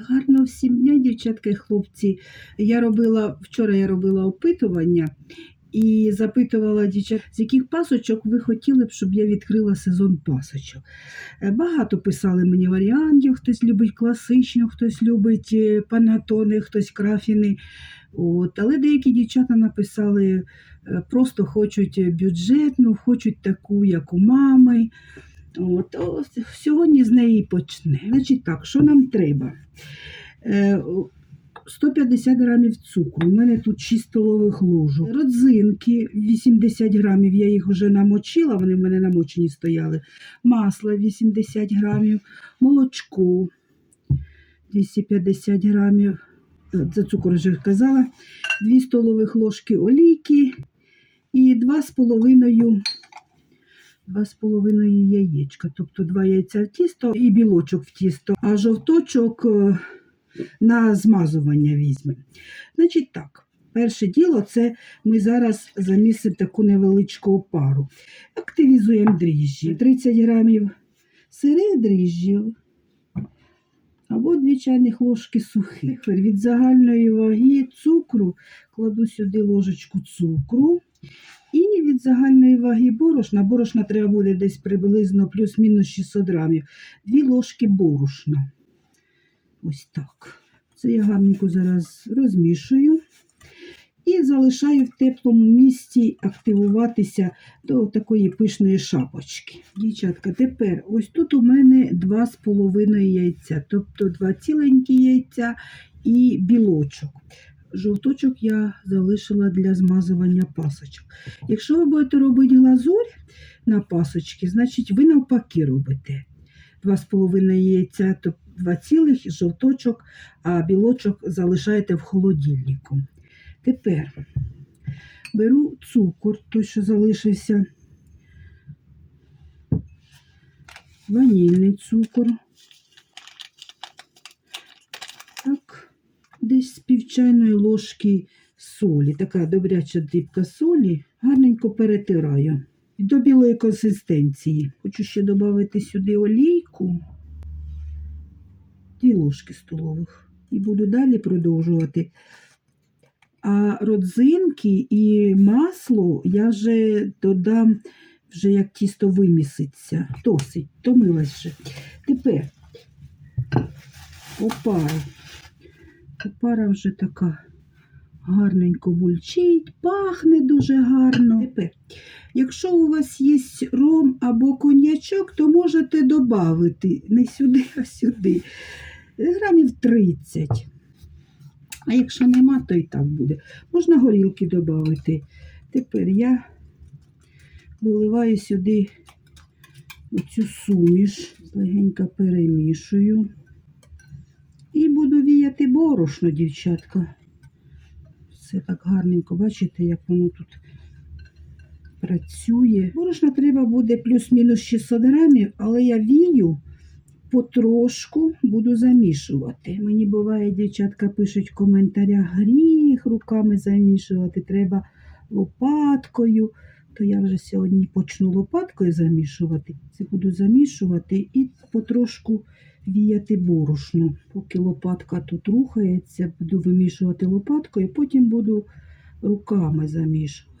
Гарного всім дня, і хлопці. Я робила вчора я робила опитування і запитувала дівчат, з яких пасочок ви хотіли б, щоб я відкрила сезон пасочок. Е, Багато писали мені варіантів, хтось любить класичну, хтось любить е, панатони, хтось крафіни. От. Але деякі дівчата написали, е, просто хочуть бюджетну, хочуть таку, як у мами. От, сьогодні з неї почне. Значить так, що нам треба? Е, 150 грамів цукру, у мене тут 6 столових ложок. Родзинки 80 грамів, я їх вже намочила, вони в мене намочені стояли. Масло 80 грамів, молочко 250 грамів. Е, За цукор вже казала. 2 столових ложки олійки і 2,5 Два з половиною яєчка, тобто два яйця в тісто і білочок в тісто, а жовточок е, на змазування візьмемо. Значить так, перше діло це ми зараз замісимо таку невеличку опару. Активізуємо дріжджі. 30 грамів сирих дріжджів або 2 чайних ложки сухих. Від загальної ваги цукру кладу сюди ложечку цукру. І від загальної ваги борошна, борошна треба буде десь приблизно плюс-мінус 600 грамів, дві ложки борошна. Ось так. Це я гарненько зараз розмішую і залишаю в теплому місці активуватися до такої пишної шапочки. Дівчатка, тепер ось тут у мене 2,5 яйця, тобто два ціленькі яйця і білочок. Жовточок я залишила для змазування пасочок. Якщо ви будете робити глазурь на пасочки, значить ви навпаки робите. 2,5 яйця, то 2 цілих, жовточок, а білочок залишаєте в холодильнику. Тепер беру цукор, той, що залишився, ванільний цукор. Так, десь з півчайної ложки солі. Така добряча дрібка солі. Гарненько перетираю. До білої консистенції. Хочу ще додати сюди олійку. Дві ложки столових. І буду далі продовжувати. А родзинки і масло я вже додам, вже як тісто виміситься. Досить, томилась вже. Тепер опара. Опара вже така гарненько бульчить, пахне дуже гарно. Тепер, якщо у вас є ром або коньячок, то можете додати не сюди, а сюди. Грамів 30. А якщо нема, то і так буде. Можна горілки додати. Тепер я виливаю сюди оцю суміш, легенько перемішую. Буду віяти борошно, дівчатка. Все так гарненько, бачите, як воно тут працює. Борошна треба буде плюс-мінус 600 грамів, але я вію потрошку буду замішувати. Мені буває, дівчатка пишуть в коментарях гріх руками замішувати, треба лопаткою. То я вже сьогодні почну лопаткою замішувати. Це буду замішувати і потрошку віяти борошно. Поки лопатка тут рухається, буду вимішувати лопаткою, потім буду руками замішувати.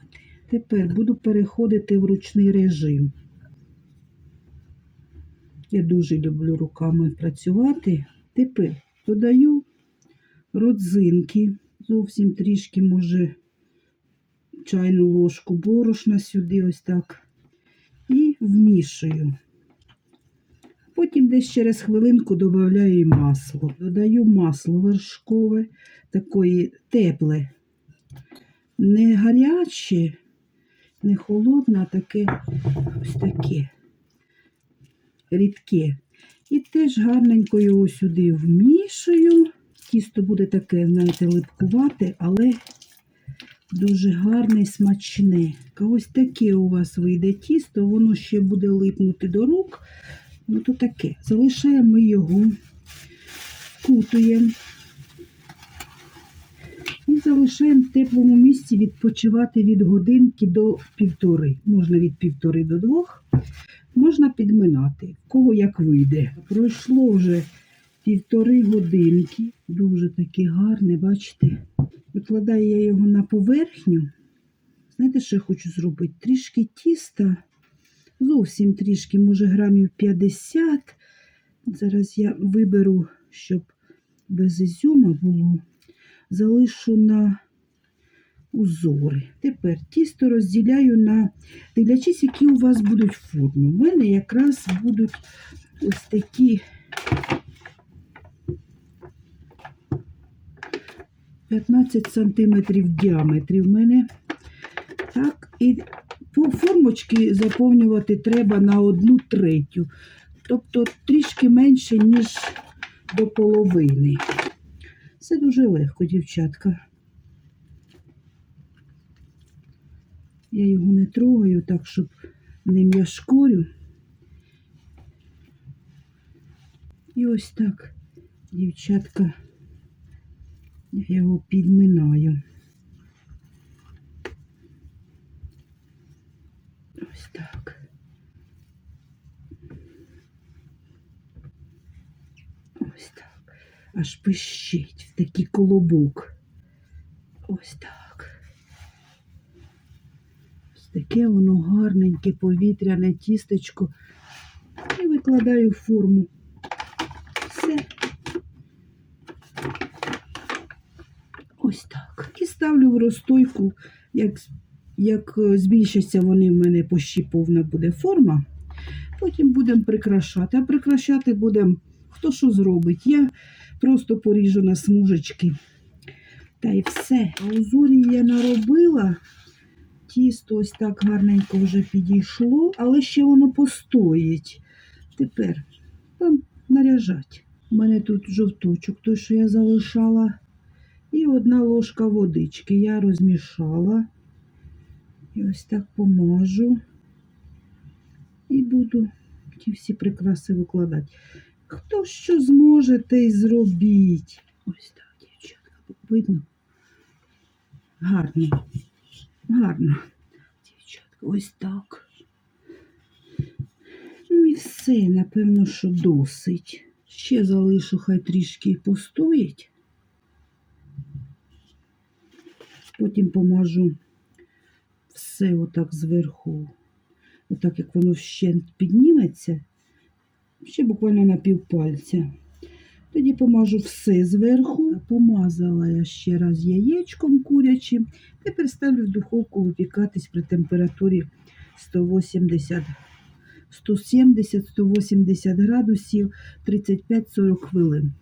Тепер буду переходити в ручний режим. Я дуже люблю руками працювати. Тепер додаю родзинки, зовсім трішки, може, чайну ложку борошна сюди, ось так, і вмішую. Потім десь через хвилинку додаю масло. Додаю масло вершкове, такої тепле, не гаряче, не холодне, а таке ось таке рідке. І теж гарненько його сюди вмішую. Тісто буде таке, знаєте, липкувате, але дуже гарне і смачне. Ось таке у вас вийде тісто, воно ще буде липнути до рук. Ну, то таке. Залишаємо ми його, кутуємо. І залишаємо в теплому місці відпочивати від годинки до півтори. Можна від півтори до двох. Можна підминати, кого як вийде. Пройшло вже півтори годинки. Дуже таке гарне, бачите. Викладаю я його на поверхню. Знаєте, що я хочу зробити? Трішки тіста, зовсім трішки, може грамів 50. Зараз я виберу, щоб без ізюма було. Залишу на узори. Тепер тісто розділяю на, дивлячись, які у вас будуть форми. У мене якраз будуть ось такі 15 сантиметрів в діаметрі в мене. Так, і формочки заповнювати треба на одну третю. Тобто трішки менше, ніж до половини. Це дуже легко, дівчатка. Я його не трогаю так, щоб не м'яшкорю. І ось так, дівчатка, я його підминаю. Ось так. Ось так. Аж пищить в такий колобок. Ось так. Ось таке воно гарненьке повітряне тістечко. І викладаю форму. Все. Ось так. І ставлю в розстойку, як, як е, збільшаться вони в мене почти повна буде форма. Потім будемо прикрашати. А прикрашати будемо хто що зробить. Я просто поріжу на смужечки. Та й все. А узорі я наробила. Тісто ось так гарненько вже підійшло, але ще воно постоїть. Тепер там наряжать. У мене тут жовточок, той, що я залишала. І одна ложка водички. Я розмішала. І ось так помажу. І буду ті всі прикраси викладати. Хто що зможе, те й зробіть. Ось так, дівчатка, видно. Гарно. Гарно. Дівчатка, ось так. Ну і все, напевно, що досить. Ще залишу, хай трішки постоїть. Потім помажу все отак зверху. Отак, як воно ще підніметься, ще буквально на півпальця. Тоді помажу все зверху. Помазала я ще раз яєчком курячим. Тепер ставлю в духовку випікатись при температурі 180 170-180 градусів 35-40 хвилин.